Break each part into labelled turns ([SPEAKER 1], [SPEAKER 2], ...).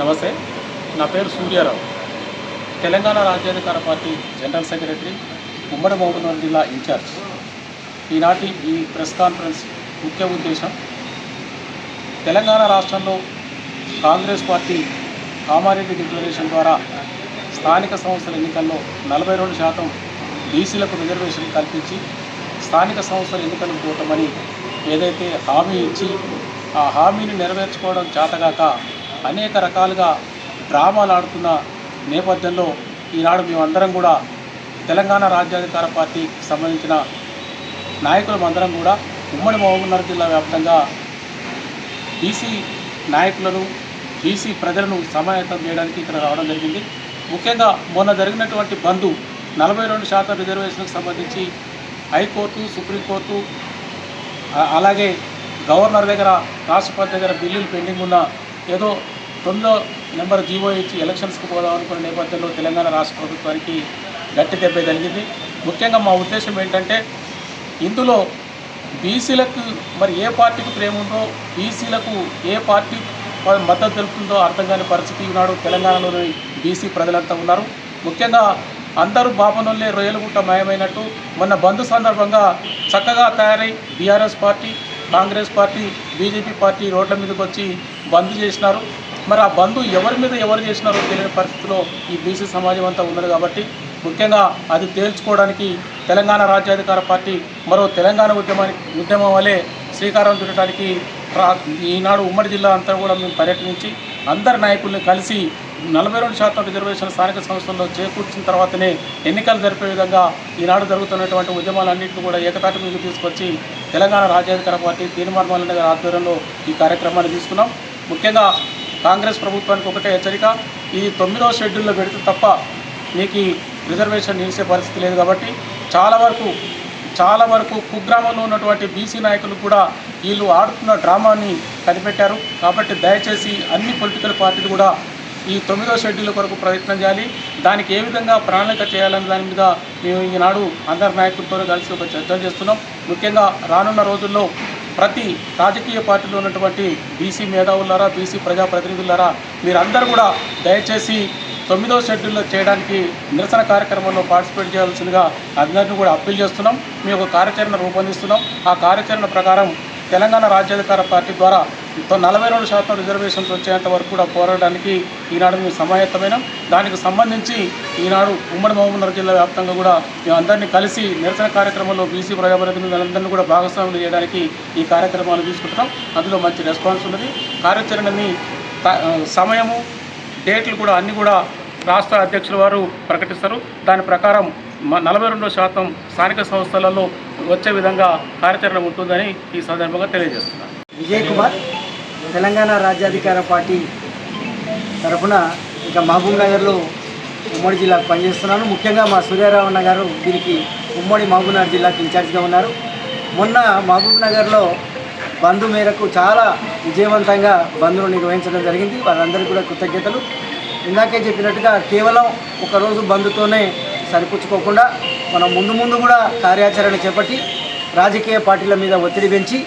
[SPEAKER 1] నమస్తే. నా పేరు సూర్యారావు. తెలంగాణ రాజ్యాధికార పార్టీ జనరల్ సెక్రటరీ ఉమ్మడి మహబూబ్నగర్ జిల్లా ఇన్ఛార్జ్. ఈనాటి ఈ ప్రెస్ కాన్ఫరెన్స్ ముఖ్య ఉద్దేశం తెలంగాణ రాష్ట్రంలో కాంగ్రెస్ పార్టీ కామారెడ్డి డిక్లరేషన్ ద్వారా స్థానిక సంస్థల ఎన్నికల్లో నలభై రెండు శాతం బీసీలకు రిజర్వేషన్ కల్పించి స్థానిక సంస్థల ఎన్నికలు పోతామని ఏదైతే హామీ ఇచ్చి ఆ హామీని నెరవేర్చుకోవడం చేతగాక అనేక రకాలుగా డ్రామాలు ఆడుతున్న నేపథ్యంలో ఈనాడు మేమందరం కూడా తెలంగాణ రాజ్యాధికార పార్టీకి సంబంధించిన నాయకులమందరం కూడా ఉమ్మడి మహబూబ్నగర్ జిల్లా వ్యాప్తంగా బీసీ నాయకులను బీసీ ప్రజలను సమాయత్తం చేయడానికి ఇక్కడ రావడం జరిగింది. ముఖ్యంగా మొన్న జరిగినటువంటి బంధు నలభై రెండు శాతం రిజర్వేషన్కు సంబంధించి హైకోర్టు సుప్రీంకోర్టు అలాగే గవర్నర్ దగ్గర రాష్ట్రపతి దగ్గర బిల్లులు పెండింగ్ ఉన్న ఏదో తొమ్మిదో నెంబర్ జీవో ఇచ్చి ఎలక్షన్స్కి పోదాం అనుకున్న నేపథ్యంలో తెలంగాణ రాష్ట్ర ప్రభుత్వానికి గట్టి దెబ్బ తగిలింది. ముఖ్యంగా మా ఉద్దేశం ఏంటంటే ఇందులో బీసీలకు మరి ఏ పార్టీకి ప్రేమ ఉందో బీసీలకు ఏ పార్టీ మద్దతు తెలుపుతుందో అర్థం కాని పరిస్థితి ఈనాడు తెలంగాణలోని బీసీ ప్రజలంతా ఉన్నారు. ముఖ్యంగా అందరూ బాపనోళ్ళే రొయ్యలగుట్ట మాయమైనట్టు మొన్న బంధు సందర్భంగా చక్కగా తయారై BRS party Congress party BJP party రోడ్ల మీదకి వచ్చి బంద్ చేసినారు. మరి ఆ బంధు ఎవరి మీద ఎవరు చేసినారో తెలియని పరిస్థితిలో ఈ బీసీ సమాజం అంతా ఉన్నది కాబట్టి ముఖ్యంగా అది తేల్చుకోవడానికి తెలంగాణ రాజ్యాధికార పార్టీ మరో తెలంగాణ ఉద్యమానికి ఉద్యమం వలె శ్రీకారం చుట్టడానికి రా- ఈనాడు ఉమ్మడి జిల్లా అంతా కూడా మేము పర్యటించి అందరి నాయకుల్ని కలిసి నలభై రెండు శాతం రిజర్వేషన్ స్థానిక సంస్థల్లో చేకూర్చిన తర్వాతనే ఎన్నికలు జరిపే విధంగా ఈనాడు జరుగుతున్నటువంటి ఉద్యమాలన్నింటినీ కూడా ఏకతాటి మీద తీసుకొచ్చి తెలంగాణ రాజ్యాధికార పార్టీ తీర్మార్మాల గారి ఆధ్వర్యంలో ఈ కార్యక్రమాన్ని తీసుకున్నాం. ముఖ్యంగా కాంగ్రెస్ ప్రభుత్వానికి ఒకటే హెచ్చరిక ఈ తొమ్మిదో షెడ్యూల్లో పెడితే తప్ప మీకు ఈ రిజర్వేషన్ నిలిచే పరిస్థితి లేదు కాబట్టి చాలా వరకు చాలా వరకు కుగ్రామంలో ఉన్నటువంటి బీసీ నాయకులు కూడా వీళ్ళు ఆడుతున్న డ్రామాని కనిపెట్టారు. కాబట్టి దయచేసి అన్ని పొలిటికల్ పార్టీలు కూడా ఈ తొమ్మిదో షెడ్యూల్ కొరకు ప్రయత్నం చేయాలి. దానికి ఏ విధంగా ప్రణాళిక చేయాలనే దాని మీద మేము ఈనాడు అందరి నాయకులతో కలిసి ఒక చర్చ చేస్తున్నాం. ముఖ్యంగా రానున్న రోజుల్లో ప్రతి రాజకీయ పార్టీలో ఉన్నటువంటి బీసీ మేధావులారా బీసీ ప్రజాప్రతినిధులారా మీరందరూ కూడా దయచేసి తొమ్మిదో షెడ్యూల్లో చేయడానికి నిరసన కార్యక్రమంలో పార్టిసిపేట్ చేయాల్సిందిగా అందరినీ కూడా అప్పీల్ చేస్తున్నాం. మేము ఒక కార్యాచరణ రూపొందిస్తున్నాం. ఆ కార్యాచరణ ప్రకారం తెలంగాణ రాజ్యాధికార పార్టీ ద్వారా నలభై రెండు శాతం రిజర్వేషన్స్ వచ్చేంత వరకు కూడా పోరాడడానికి ఈనాడు మేము సమాయత్తమైన. దానికి సంబంధించి ఈనాడు ఉమ్మడి మహబూబ్నగర్ జిల్లా వ్యాప్తంగా కూడా మేము అందరినీ కలిసి నిరసన కార్యక్రమంలో బీసీ ప్రజాప్రతినిధులందరినీ కూడా భాగస్వాములు చేయడానికి ఈ కార్యక్రమాలు తీసుకుంటున్నాం. అందులో మంచి రెస్పాన్స్ ఉన్నది. కార్యాచరణని సమయము డేట్లు కూడా అన్నీ కూడా రాష్ట్ర అధ్యక్షుల వారు ప్రకటిస్తారు. దాని ప్రకారం నలభై రెండో శాతం స్థానిక సంస్థలలో వచ్చే విధంగా కార్యాచరణ ఉంటుందని ఈ సందర్భంగా తెలియజేస్తున్నారు.
[SPEAKER 2] విజయ్ కుమార్. తెలంగాణ రాజ్యాధికార పార్టీ తరఫున ఇక మహబూబ్ నగర్లో ఉమ్మడి జిల్లాకు పనిచేస్తున్నాను. ముఖ్యంగా మా సూర్యారావు అన్న గారు దీనికి ఉమ్మడి మహబూబ్ నగర్ జిల్లాకు ఇన్ఛార్జ్గా ఉన్నారు. మొన్న మహబూబ్ నగర్లో బంధు మేరకు చాలా విజయవంతంగా బంధును నిర్వహించడం జరిగింది. వారందరికీ కూడా కృతజ్ఞతలు. ఇందాకే చెప్పినట్టుగా కేవలం ఒకరోజు బంధుతోనే సరిపుచ్చుకోకుండా మనం ముందు ముందు కూడా కార్యాచరణ చేపట్టి రాజకీయ పార్టీల మీద ఒత్తిడి పెంచి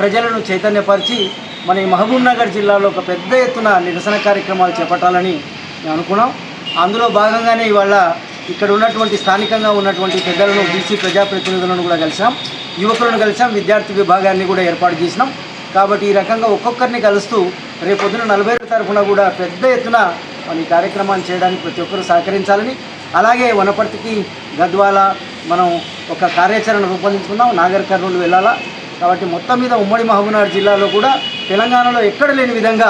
[SPEAKER 2] ప్రజలను చైతన్యపరిచి మన ఈ మహబూబ్ నగర్ జిల్లాలో ఒక పెద్ద ఎత్తున నిరసన కార్యక్రమాలు చేపట్టాలని మేము అనుకున్నాం. అందులో భాగంగానే ఇవాళ ఇక్కడ ఉన్నటువంటి స్థానికంగా ఉన్నటువంటి పెద్దలను బీసీ ప్రజాప్రతినిధులను కూడా కలిసాం. యువకులను కలిసాం. విద్యార్థి విభాగాన్ని కూడా ఏర్పాటు చేసినాం. కాబట్టి ఈ రకంగా ఒక్కొక్కరిని కలుస్తూ రేపొద్దున నలభై తరఫున కూడా పెద్ద ఎత్తున మన ఈ కార్యక్రమాన్ని చేయడానికి ప్రతి ఒక్కరూ సహకరించాలని. అలాగే వనపర్తికి గద్వాల మనం ఒక కార్యాచరణ రూపొందించుకుందాం. నాగర్ కర్నూలు వెళ్ళాలా. కాబట్టి మొత్తం మీద ఉమ్మడి మహబూబ్నగర్ జిల్లాలో కూడా తెలంగాణలో ఎక్కడ లేని విధంగా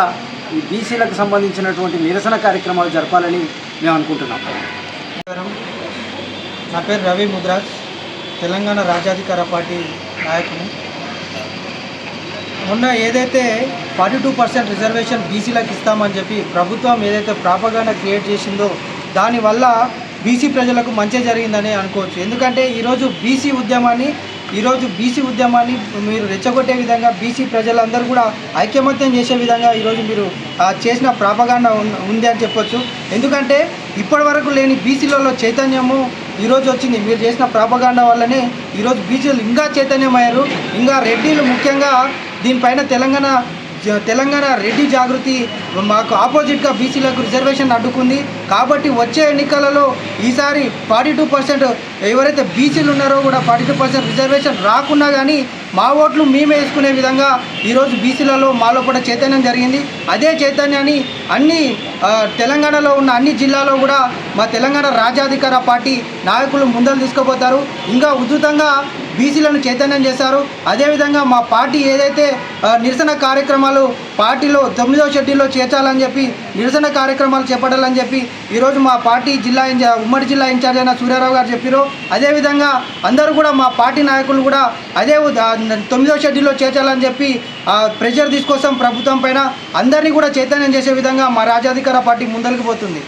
[SPEAKER 2] ఈ బీసీలకు సంబంధించినటువంటి నిరసన కార్యక్రమాలు జరపాలని మేము అనుకుంటున్నాం.
[SPEAKER 3] నా పేరు రవి ముద్రాజ్. తెలంగాణ రాజ్యాధికార పార్టీ నాయకుని. మొన్న ఏదైతే ఫార్టీ టూ పర్సెంట్ రిజర్వేషన్ బీసీలకు ఇస్తామని చెప్పి ప్రభుత్వం ఏదైతే ప్రాపగాన క్రియేట్ చేసిందో దానివల్ల బీసీ ప్రజలకు మంచి జరిగిందని అనుకోవచ్చు. ఎందుకంటే ఈరోజు బీసీ ఉద్యమాన్ని ఈరోజు బీసీ ఉద్యమాన్ని మీరు రెచ్చగొట్టే విధంగా బీసీ ప్రజలందరూ కూడా ఐక్యమత్యం చేసే విధంగా ఈరోజు మీరు చేసిన ప్రాపగాండా ఉంది అని చెప్పొచ్చు. ఎందుకంటే ఇప్పటి వరకు లేని బీసీలలో చైతన్యము ఈరోజు వచ్చింది. మీరు చేసిన ప్రాపగాండా వల్లనే ఈరోజు బీసీలు ఇంకా చైతన్యమయ్యారు. ఇంకా రెడ్డిలు ముఖ్యంగా దీనిపైన తెలంగాణ తెలంగాణ రెడ్డి జాగృతి మాకు ఆపోజిట్గా బీసీలకు రిజర్వేషన్ అడ్డుకుంది. కాబట్టి వచ్చే ఎన్నికలలో ఈసారి ఫార్టీ టూ పర్సెంట్ ఎవరైతే బీసీలు ఉన్నారో కూడా ఫార్టీ టూ పర్సెంట్ రిజర్వేషన్ రాకున్నా కానీ మా ఓట్లు మేమే వేసుకునే విధంగా ఈరోజు బీసీలలో మాలో కూడా చైతన్యం జరిగింది. అదే చైతన్యాన్ని అన్ని తెలంగాణలో ఉన్న అన్ని జిల్లాలో కూడా మా తెలంగాణ రాజ్యాధికార పార్టీ నాయకులు ముందలు తీసుకుపోతారు. ఇంకా ఉధృతంగా బీసీలను చైతన్యం చేశారు. అదేవిధంగా మా పార్టీ ఏదైతే నిరసన కార్యక్రమాలు పార్టీలో తొమ్మిదవ షెడ్యూల్లో చేర్చాలని చెప్పి నిరసన కార్యక్రమాలు చేపట్టాలని చెప్పి ఈరోజు మా పార్టీ జిల్లా ఇన్ఛా ఉమ్మడి జిల్లా ఇన్ఛార్జ్ అయిన సూర్యారావు గారు చెప్పారు అదేవిధంగా అందరూ కూడా మా పార్టీ నాయకులు కూడా అదే తొమ్మిదో తొమ్మిదవ షెడ్యూల్లో చేర్చాలని చెప్పి ఆ, ప్రెషర్ తీసుకొస్తాం ప్రభుత్వం పైన. అందరినీ కూడా చైతన్యం చేసే విధంగా మా రాజ్యాధికార పార్టీ ముందరికి పోతుంది.